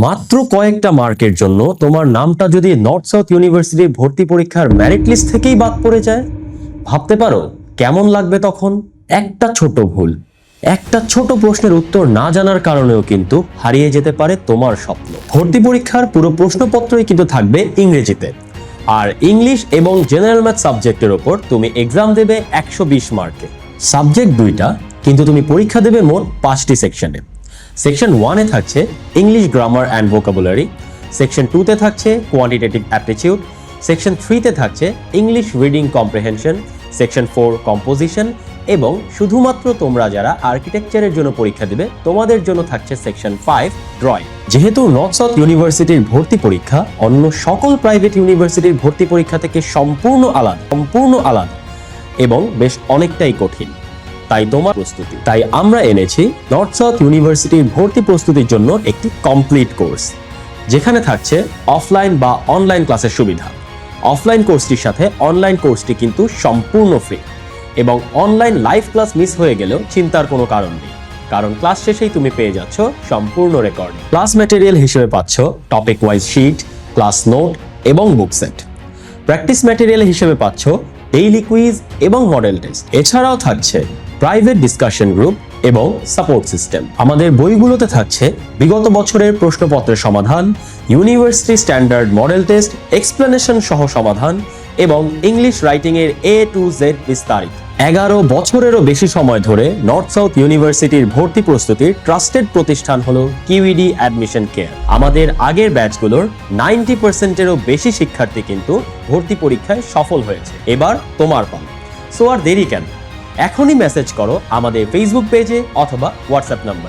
মাত্র কয়েকটা মার্কের জন্য তোমার নামটা যদি নর্থ সাউথ ইউনিভার্সিটির ভর্তি পরীক্ষার মেরিট লিস্ট থেকেই বাদ পড়ে যায়, ভাবতে পারো কেমন লাগবে তখন? একটা ছোট ভুল। একটা ছোট প্রশ্নের উত্তর না জানার কারণেও কিন্তু হারিয়ে যেতে পারে তোমার স্বপ্ন। ভর্তি পরীক্ষার পুরো প্রশ্নপত্রই কিন্তু থাকবে ইংরেজিতে। আর ইংলিশ এবং জেনারেল ম্যাথ সাবজেক্টের ওপর তুমি এক্সাম দেবে একশো বিশ মার্কে। সাবজেক্ট দুইটা, কিন্তু তুমি পরীক্ষা দেবে মোট পাঁচটি সেকশনে। সেকশন ওয়ানে থাকছে English grammar and vocabulary section টুতে থাকছে কোয়ান্টিটেটিভ অ্যাপটিটিউড সেকশন থ্রিতে থাকছে English reading comprehension section four composition এবং শুধুমাত্র তোমরা যারা আর্কিটেকচারের জন্য পরীক্ষা দেবে, তোমাদের জন্য থাকছে সেকশন ফাইভ ড্রয়িং যেহেতু নর্থ সাউথ ইউনিভার্সিটির ভর্তি পরীক্ষা, অন্য সকল প্রাইভেট ইউনিভার্সিটির ভর্তি পরীক্ষা থেকে সম্পূর্ণ আলাদা সম্পূর্ণ আলাদা এবং বেশ অনেকটাই কঠিন। তাই তোমার প্রস্তুতি। তাই আমরা এনেছি নর্থ সাউথ ইউনিভার্সিটির ভর্তি প্রস্তুতির জন্য একটি কমপ্লিট কোর্স যেখানে থাকছে অফলাইন বা অনলাইন ক্লাসের সুবিধা। অফলাইন কোর্সটির সাথে অনলাইন কোর্সটি কিন্তু সম্পূর্ণ ফ্রি এবং অনলাইন লাইভ ক্লাস মিস হয়ে গেলেও চিন্তার কোনো কারণ নেই। কারণ ক্লাস শেষেই তুমি পেয়ে যাচ্ছ সম্পূর্ণ রেকর্ড ক্লাস ম্যাটেরিয়াল হিসেবে পাচ্ছ topic wise sheet class note এবং বুক সেট প্র্যাকটিস ম্যাটেরিয়াল হিসেবে পাচ্ছ ডেইলি কুইজ এবং মডেল টেস্ট এছাড়াও থাকছে প্রাইভেট ডিসকাশন গ্রুপ এবং সাপোর্ট সিস্টেম আমাদের বইগুলোতে থাকছে বিগত বছরের প্রশ্নপত্রের সমাধান university standard model test explanation সহ সমাধান এবং ইংলিশ রাইটিং এর এ টু জেড বিস্তারিত। এগারো বছরেরও বেশি সময় ধরে নর্থ সাউথ ইউনিভার্সিটির ভর্তি প্রস্তুতির ট্রাস্টেড প্রতিষ্ঠান হলো কিউইডি অ্যাডমিশন কেয়ার আমাদের আগের ব্যাচগুলোর নাইনটি পার্সেন্টেরও বেশি শিক্ষার্থী কিন্তু ভর্তি পরীক্ষায় সফল হয়েছে। এবার তোমার পালা। সো আর দেরি কেন? এখনই মেসেজ করো আমাদের ফেসবুক পেজে অথবা হোয়াটসঅ্যাপ নাম্বার